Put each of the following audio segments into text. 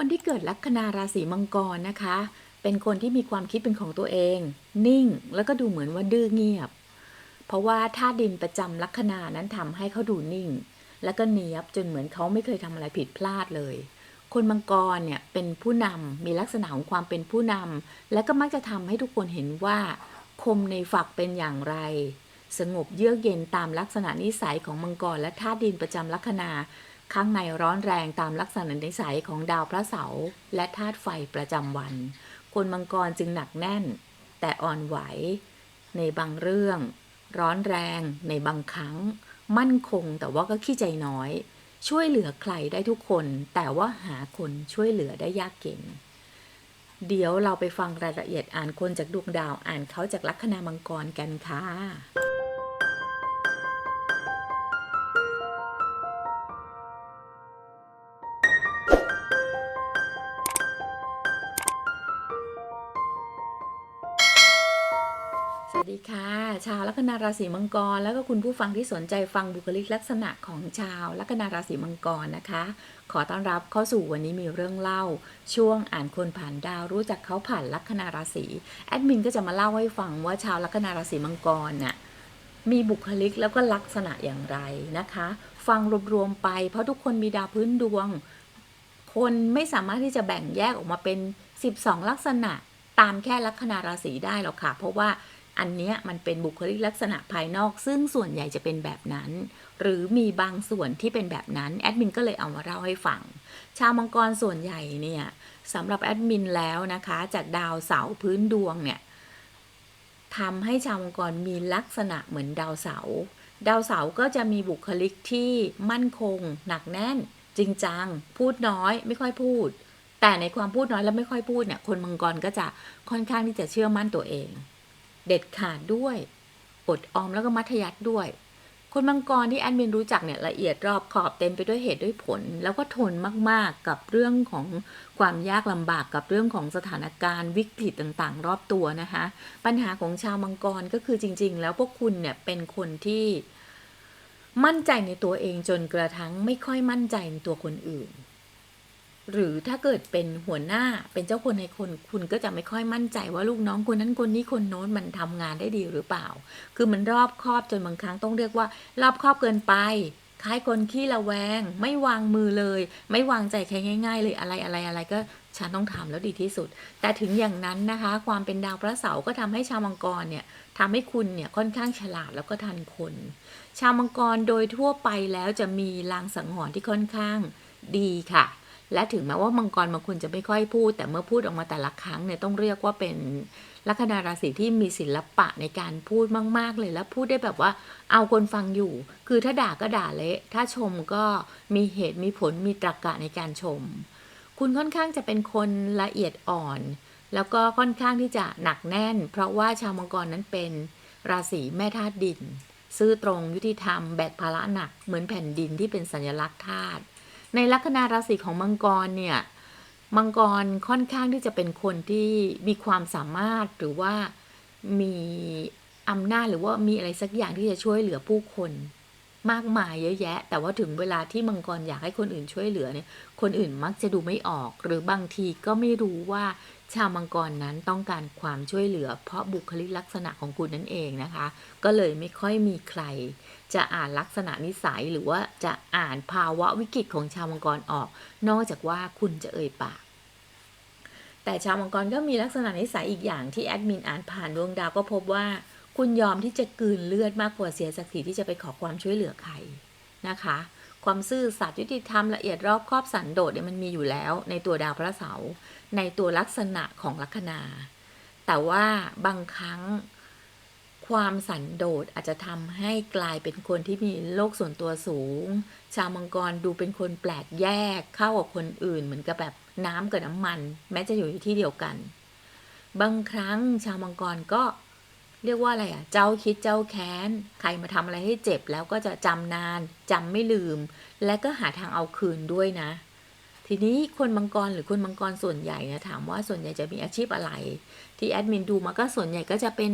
คนที่เกิดลัคนาราศีมังกรนะคะ เป็นคนที่มีความคิดเป็นของตัวเอง นิ่งแล้วก็ดูเหมือนว่าดื้อเงียบ เพราะว่าธาตุดินประจำลัคนานั้นทำให้เขาดูนิ่ง แล้วก็เนียบจนเหมือนเขาไม่เคยทำอะไรผิดพลาดเลย คนมังกรเนี่ยเป็นผู้นำมีลักษณะของความเป็นผู้นำและก็มักจะทำให้ทุกคนเห็นว่า คมในฝักเป็นอย่างไรสงบเยือกเย็นตามลักษณะนิสัยของมังกรและธาตุดินประจำลัคนา ข้างในร้อนแรงตามลักษณะนิสัยของดาวพระเสาร์และธาตุไฟประจำวัน คนมังกรจึงหนักแน่น แต่อ่อนไหว ในบางเรื่อง ร้อนแรงในบางครั้ง มั่นคงแต่ว่าก็ขี้ใจน้อย ช่วยเหลือใครได้ทุกคน แต่ว่าหาคนช่วยเหลือได้ยากเก่งเดี๋ยวเราไปฟังรายละเอียดอ่านคนจากดวงดาวอ่านเขาจากลัคนามังกรกันค่ะ สวัสดีค่ะ ชาวลัคนาราศีมังกร แล้วก็คุณผู้ฟังที่สนใจฟังบุคลิกลักษณะของชาวลัคนาราศีมังกรนะคะ ขอต้อนรับเข้าสู่วันนี้มีเรื่องเล่า ช่วงอ่านคนผ่านดาวรู้จักเขาผ่านลัคนาราศีแอดมินก็จะมาเล่าให้ฟังว่าชาวลัคนาราศีมังกรน่ะมีบุคลิกแล้วก็ลักษณะอย่างไรนะคะ ฟังรวมๆไป เพราะทุกคนมีดาวพื้นดวง คนไม่สามารถที่จะแบ่งแยกออกมาเป็น 12 ลักษณะตามแค่ลัคนาราศีได้หรอกค่ะ เพราะว่า อันเนี้ยมันเป็นบุคลิกลักษณะภายนอก ซึ่งส่วนใหญ่จะเป็นแบบนั้น หรือมีบางส่วนที่เป็นแบบนั้นแอดมินก็เลยเอามาเล่าให้ฟัง ชาวมังกรส่วนใหญ่เนี่ยสำหรับแอดมินแล้วนะคะ จากดาวเสาพื้นดวงเนี่ยทำให้ชาวมังกรมีลักษณะเหมือนดาวเสา ดาวเสาก็จะมีบุคลิกที่มั่นคง หนักแน่น จริงจัง พูดน้อย ไม่ค่อยพูด แต่ในความพูดน้อยและไม่ค่อยพูดเนี่ย คนมังกรก็จะค่อนข้างที่จะเชื่อมั่นตัวเอง เด็ดขาดด้วย อดออมแล้วก็มัธยัติด้วย คนมังกรที่แอดมินรู้จักเนี่ยละเอียดรอบขอบเต็มไปด้วยเหตุด้วยผล แล้วก็ทนมากๆกับเรื่องของความยากลำบากกับเรื่องของสถานการณ์วิกฤตต่างๆ รอบตัวนะคะ ปัญหาของชาวมังกรก็คือจริง ๆ แล้วพวกคุณเนี่ยเป็นคนที่ มั่นใจในตัวเองจนกระทั่งไม่ค่อยมั่นใจในตัวคนอื่น หรือถ้าเกิดเป็นหัวหน้าเป็นเจ้าคนในคนคุณก็จะไม่ค่อยมั่นใจว่าลูกน้องคนนั้นคนนี้คนโน้นมันทำงานได้ดีหรือเปล่า คือมันรอบครอบจนบางครั้งต้องเรียกว่า รอบครอบเกินไปคล้ายคนขี้ระแวง ไม่วางมือเลย ไม่วางใจใครง่าย ๆ เลยอะไรอะไรอะไรก็ฉันต้องทำแล้วดีที่สุด แต่ถึงอย่างนั้นนะคะ ความเป็นดาวพระเสาร์ก็ทำให้ชาวมังกรเนี่ยทำให้คุณเนี่ยค่อนข้างฉลาดแล้วก็ทันคน ชาวมังกรโดยทั่วไปแล้วจะมีลางสังหรณ์ที่ค่อนข้างดีค่ะ และถึงแม้ว่ามังกรบางคนจะไม่ค่อยพูด แต่เมื่อพูดออกมาแต่ละครั้งเนี่ยต้องเรียกว่าเป็นลัคนาราศีที่มีศิลปะในการพูดมาก ๆ เลยแล้วพูดได้แบบว่าเอาคนฟังอยู่ คือถ้าด่าก็ด่าเละ ถ้าชมก็มีเหตุมีผลมีตรรกะในการชม คุณค่อนข้างจะเป็นคนละเอียดอ่อน แล้วก็ค่อนข้างที่จะหนักแน่น เพราะว่าชาวมังกรนั้นเป็นราศีแม่ธาตุดิน ซื่อตรงยุติธรรมแบกภาระหนักเหมือนแผ่นดินที่เป็นสัญลักษณ์ธาตุ ในลัคนาราศีของมังกรเนี่ย มังกรค่อนข้างที่จะเป็นคนที่มีความสามารถหรือว่ามีอำนาจหรือว่ามีอะไรสักอย่างที่จะช่วยเหลือผู้คนมากมายเยอะแยะ แต่ว่าถึงเวลาที่มังกรอยากให้คนอื่นช่วยเหลือเนี่ย คนอื่นมักจะดูไม่ออก หรือบางทีก็ไม่รู้ว่า ชาวมังกรนั้นต้องการความช่วยเหลือ เพราะบุคลิกลักษณะของคุณนั่นเองนะคะ ก็เลยไม่ค่อยมีใคร จะอ่านลักษณะนิสัยหรือว่าจะอ่านภาวะวิกฤตของชาวมังกรออก นอกจากว่าคุณจะเอ่ยปากแต่ชาวมังกรก็มีลักษณะนิสัยอีกอย่างที่แอดมินอ่านผ่านดวงดาวก็พบว่า คุณยอมที่จะกลืนเลือดมากกว่าเสียศักดิ์ศรีที่จะไปขอความช่วยเหลือใครนะคะ ความซื่อสัตย์ยุติธรรมละเอียดรอบครอบสันโดษเนี่ยมันมีอยู่แล้ว ในตัวดาวพระเสาร์ในตัวลักษณะของลัคนา แต่ว่าบางครั้งความสันโดษอาจจะทำให้กลายเป็นคนที่มีโลกส่วนตัวสูง ชาวมังกรดูเป็นคนแปลกแยกเข้ากับคนอื่น เหมือนกับแบบน้ำกับน้ำมัน แม้จะอยู่ที่เดียวกัน บางครั้งชาวมังกรก็ เรียกว่าอะไรอะ เจ้าคิดเจ้าแค้น ใครมาทำอะไรให้เจ็บแล้วก็จะจำนานจำไม่ลืม และก็หาทางเอาคืนด้วยนะ ทีนี้คนมังกรหรือคนมังกรส่วนใหญ่เนี่ยถามว่าส่วนใหญ่จะมีอาชีพอะไร ที่แอดมินดูมาก็ส่วนใหญ่ก็จะเป็น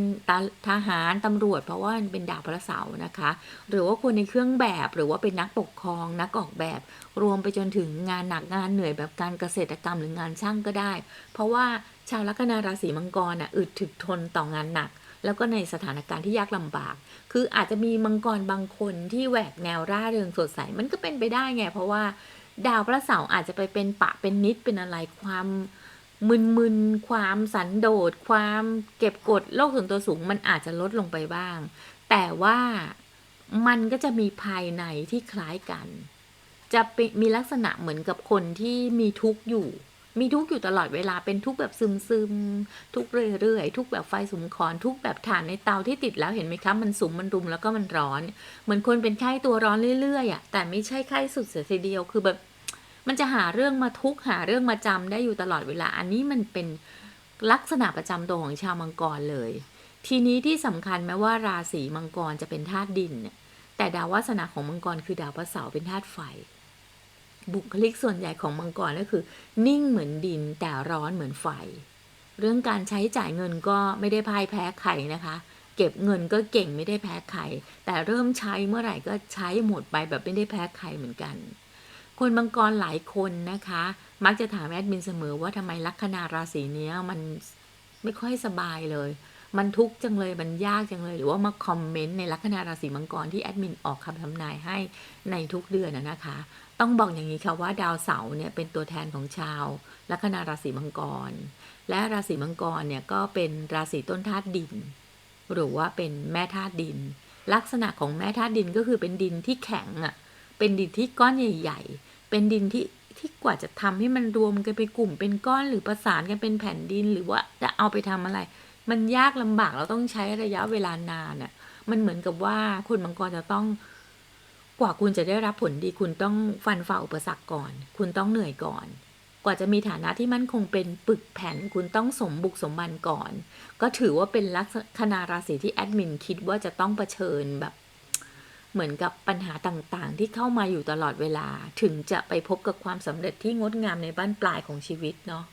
ทหารตำรวจ เพราะว่าเป็นดาวพระเสาร์นะคะ หรือว่าคนในเครื่องแบบหรือว่าเป็นนักปกครองนักออกแบบ รวมไปจนถึงงานหนักงานเหนื่อยแบบการเกษตรกรรมหรืองานช่างก็ได้ เพราะว่าชาวลัคนาราศีมังกรน่ะอึดถึกทนต่องานหนัก แล้วก็ในสถานการณ์ที่ยากลำบาก คืออาจจะมีมังกรบางคนที่แหวกแนวร่าเริงสดใส มันก็เป็นไปได้ไง เพราะว่าดาวพระเสาร์อาจจะไปเป็นปะเป็นนิดเป็นอะไรความมึนๆ ความสันโดษ ความเก็บกดโลกส่วนตัวสูงมันอาจจะลดลงไปบ้าง แต่ว่ามันก็จะมีภายในที่คล้ายกัน จะเป็นมีลักษณะเหมือนกับคนที่มีทุกข์อยู่ มีทุกข์อยู่ตลอดเวลาเป็นทุกข์แบบซึมๆทุกข์เรื่อยๆ ทุกข์แบบไฟสุมคอนทุกข์แบบถ่านในเตาที่ติดแล้วเห็นไหมคะมันสุมมันรุมแล้วก็มันร้อน เหมือนคนเป็นไข้ตัวร้อนเรื่อยๆอะแต่ไม่ใช่ไข้สุดเสียทีเดียวคือแบบมันจะหาเรื่องมาทุกข์หาเรื่องมาจำได้อยู่ตลอดเวลา อันนี้มันเป็นลักษณะประจำตัวของชาวมังกรเลย ทีนี้ที่สำคัญแม้ว่าราศีมังกรจะเป็นธาตุดินเนี่ยแต่ดาววาสนาของมังกรคือดาวพระเสาร์เป็นธาตุไฟ บุคลิกส่วนใหญ่ของมังกรก็คือ นิ่งเหมือนดินแต่ร้อนเหมือนไฟ เรื่องการใช้จ่ายเงินก็ไม่ได้พ่ายแพ้ใครนะคะ เก็บเงินก็เก่งไม่ได้แพ้ใครแต่เริ่มใช้เมื่อไหร่ก็ใช้หมดไปแบบไม่ได้แพ้ใครเหมือนกัน คนมังกรหลายคนนะคะ มักจะถามแอดมินเสมอว่าทำไมลัคนาราศีเนี้มันไม่ค่อยสบายเลย มันทุกข์จังเลย มันยากจังเลย หรือว่ามาคอมเมนต์ในลัคนาราศีมังกรที่แอดมินออกคำทำนายให้ในทุกเดือนนะคะ ต้องบอกอย่างนี้ค่ะว่าดาวเสาร์เนี่ยเป็นตัวแทนของชาวลัคนาราศีมังกร และราศีมังกรเนี่ยก็เป็นราศีต้นธาตุดิน หรือว่าเป็นแม่ธาตุดิน ลักษณะของแม่ธาตุดินก็คือเป็นดินที่แข็งอะเป็นดินที่ก้อนใหญ่ ๆ เป็นดินที่ที่กว่าจะทำให้มันรวมกันเป็นกลุ่ม เป็นก้อนหรือประสานกันเป็นแผ่นดินหรือว่าจะเอาไปทำอะไร มันยากลำบากเราต้องใช้ระยะเวลานานอะมันเหมือนกับว่าคุณมังกรจะต้อง ว่าคุณจะได้รับผลดีคุณต้องฟันฝ่าอุปสรรคก่อน คุณต้องเหนื่อยก่อน กว่าจะมีฐานะที่มั่นคงเป็นปึกแผ่น คุณต้องสมบุกสมบันก่อน ก็ถือว่าเป็นลัคนาราศีที่แอดมินคิดว่าจะต้องเผชิญแบบ เหมือนกับปัญหาต่างๆ ที่เข้ามาอยู่ตลอดเวลา ถึงจะไปพบกับความสำเร็จที่งดงามในบ้านปลายของชีวิตเนาะ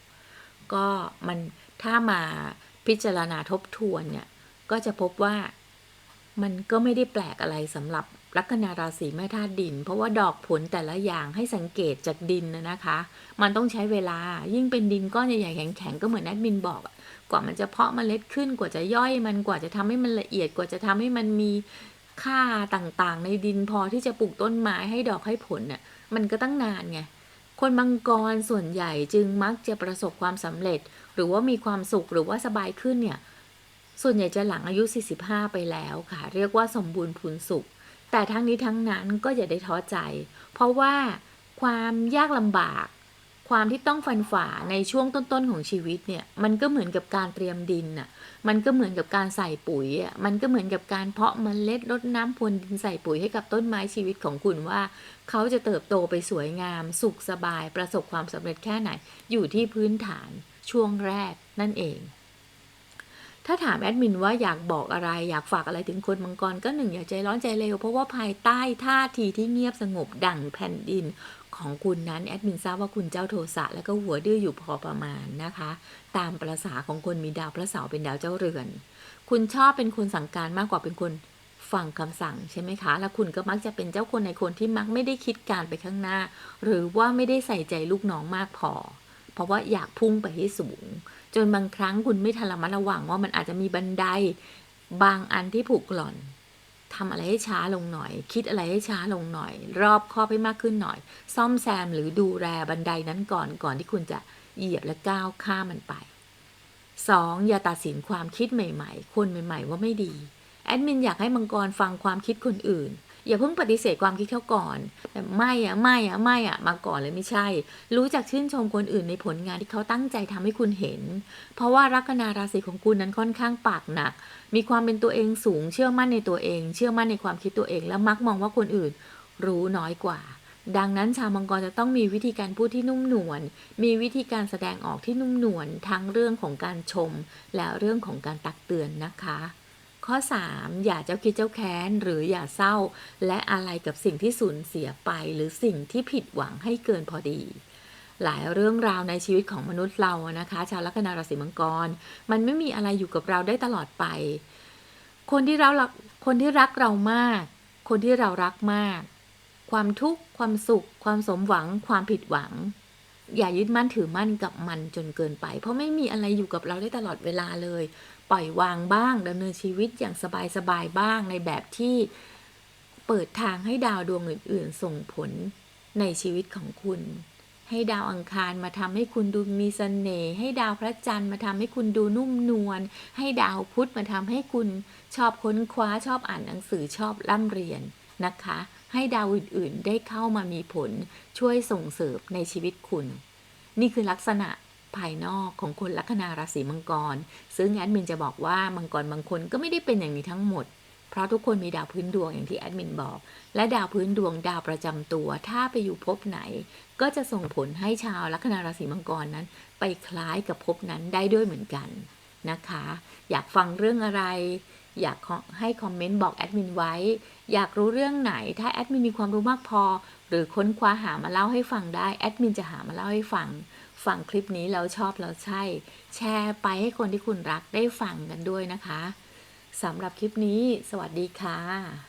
ก็มันถ้ามาพิจารณาทบทวนเนี่ยก็จะพบว่ามันก็ไม่ได้แปลกอะไรสำหรับ ลัคนาราศีแม่ธาตุดิน เพราะว่าดอกผลแต่ละอย่างให้สังเกตจากดินนะคะ มันต้องใช้เวลายิ่งเป็นดินก้อนใหญ่ๆแข็งๆก็เหมือนแอดมินบอกกว่ามันจะเพาะเมล็ดขึ้นกว่าจะย่อยมันกว่าจะทำให้มันละเอียดกว่าจะทำให้มันมีค่าต่างๆ ในดินพอที่จะปลูกต้นไม้ให้ดอกให้ผลเนี่ยมันก็ตั้งนานไงคนมังกรส่วนใหญ่จึงมักจะประสบความสำเร็จ หรือว่ามีความสุขหรือว่าสบายขึ้นเนี่ยส่วนใหญ่จะหลังอายุ 45 ไปแล้วค่ะ เรียกว่าสมบูรณ์พูนสุข แต่ทั้งนี้ทั้งนั้นก็อย่าได้ท้อใจ เพราะว่าความยากลำบาก ความที่ต้องฟันฝ่าในช่วงต้นๆของชีวิตเนี่ย มันก็เหมือนกับการเตรียมดินน่ะ มันก็เหมือนกับการใส่ปุ๋ยอะ มันก็เหมือนกับการเพาะเมล็ดรดน้ำพรวนดินใส่ปุ๋ยให้กับต้นไม้ชีวิตของคุณว่า เขาจะเติบโตไปสวยงาม สุขสบาย ประสบความสำเร็จแค่ไหน อยู่ที่พื้นฐานช่วงแรกนั่นเอง ถ้าถามแอดมินว่าอยากบอกอะไร อยากฝากอะไรถึงคนมังกรก็หนึ่งอย่าใจร้อนใจเร็ว เพราะว่าภายใต้ท่าทีที่เงียบสงบดั่งแผ่นดินของคุณนั้นแอดมินทราบว่าคุณเจ้าโทสะและก็หัวดื้ออยู่พอประมาณนะคะ ตามประษาของคนมีดาวพระเสาร์เป็นดาวเจ้าเรือน คุณชอบเป็นคนสั่งการมากกว่าเป็นคนฟังคำสั่งใช่ไหมคะ แล้วคุณก็มักจะเป็นเจ้าคนในคนที่มักไม่ได้คิดการไปข้างหน้า หรือว่าไม่ได้ใส่ใจลูกน้องมากพอ ราะว่าอยากพุ่งไปให้สูง จนบางครั้งคุณไม่ทันระมัดระวังว่ามันอาจจะมีบันไดบางอันที่ผูกหล่อนทำอะไรให้ช้าลงหน่อย คิดอะไรให้ช้าลงหน่อย รอบคอบให้มากขึ้นหน่อย ซ่อมแซมหรือดูแลบันไดนั้นก่อนก่อนที่คุณจะเหยียบและก้าวข้ามมันไป 2. อย่าตัดสินความคิดใหม่ ๆ คนใหม่ ๆ ว่าไม่ดี แอดมินอยากให้มังกรฟังความคิดคนอื่น อย่าเพิ่งปฏิเสธความคิดเขาก่อนแต่ไม่อะไม่อะไม่อะมาก่อนเลยไม่ใช่ รู้จักชื่นชมคนอื่นในผลงานที่เขาตั้งใจทำให้คุณเห็น เพราะว่าลัคนาราศีของคุณนั้นค่อนข้างปากหนัก มีความเป็นตัวเองสูง เชื่อมั่นในตัวเอง เชื่อมั่นในความคิดตัวเอง และมักมองว่าคนอื่นรู้น้อยกว่า ดังนั้นชาวมังกรจะต้องมีวิธีการพูดที่นุ่มนวล มีวิธีการแสดงออกที่นุ่มนวลทั้งเรื่องของการชม และเรื่องของการตักเตือนนะคะ ข้อ 3 อย่าเจ้าคิดเจ้าแค้นหรืออย่าเศร้า และอะไรกับสิ่งที่สูญเสียไป หรือสิ่งที่ผิดหวังให้เกินพอดี หลายเรื่องราวในชีวิตของมนุษย์เรานะคะ ชาวลัคนาราศีมังกร มันไม่มีอะไรอยู่กับเราได้ตลอดไป คนที่เราคนที่รักเรามาก คนที่เรารักมาก ความทุกข์ความสุข ความสมหวัง ความผิดหวัง อย่ายึดมั่นถือมั่นกับมันจนเกินไป เพราะไม่มีอะไรอยู่กับเราได้ตลอดเวลาเลย ปล่อยวางบ้างดำเนินชีวิตอย่างสบายๆบ้างในแบบที่เปิดทางให้ดาวดวงอื่น ๆ ส่งผลในชีวิตของคุณ ให้ดาวอังคารมาทำให้คุณดูมีเสน่ห์ให้ดาวพระจันทร์มาทำให้คุณดูนุ่มนวลให้ดาวพุธมาทำให้คุณชอบค้นคว้าชอบอ่านหนังสือชอบร่ำเรียนนะคะ ให้ดาวอื่น ๆ ได้เข้ามามีผลช่วยส่งเสริมในชีวิตคุณ นี่คือลักษณะ ภายนอกของคนลัคนาราศีมังกร ซึ่งแอดมินจะบอกว่ามังกรบางคนก็ไม่ได้เป็นอย่างนี้ทั้งหมด เพราะทุกคนมีดาวพื้นดวงอย่างที่แอดมินบอก และดาวพื้นดวงดาวประจำตัว ถ้าไปอยู่ภพไหน ก็จะส่งผลให้ชาวลัคนาราศีมังกรนั้น ไปคล้ายกับภพนั้นได้ด้วยเหมือนกันนะคะ อยากฟังเรื่องอะไร อยากให้คอมเมนต์บอกแอดมินไว้ อยากรู้เรื่องไหน ถ้าแอดมินมีความรู้มากพอ หรือค้นคว้าหามาเล่าให้ฟังได้ แอดมินจะหามาเล่าให้ฟัง ฟังคลิปนี้แล้วชอบแล้วใช่ แชร์ไปให้คนที่คุณรักได้ฟังกันด้วยนะคะสำหรับคลิปนี้ สวัสดีค่ะ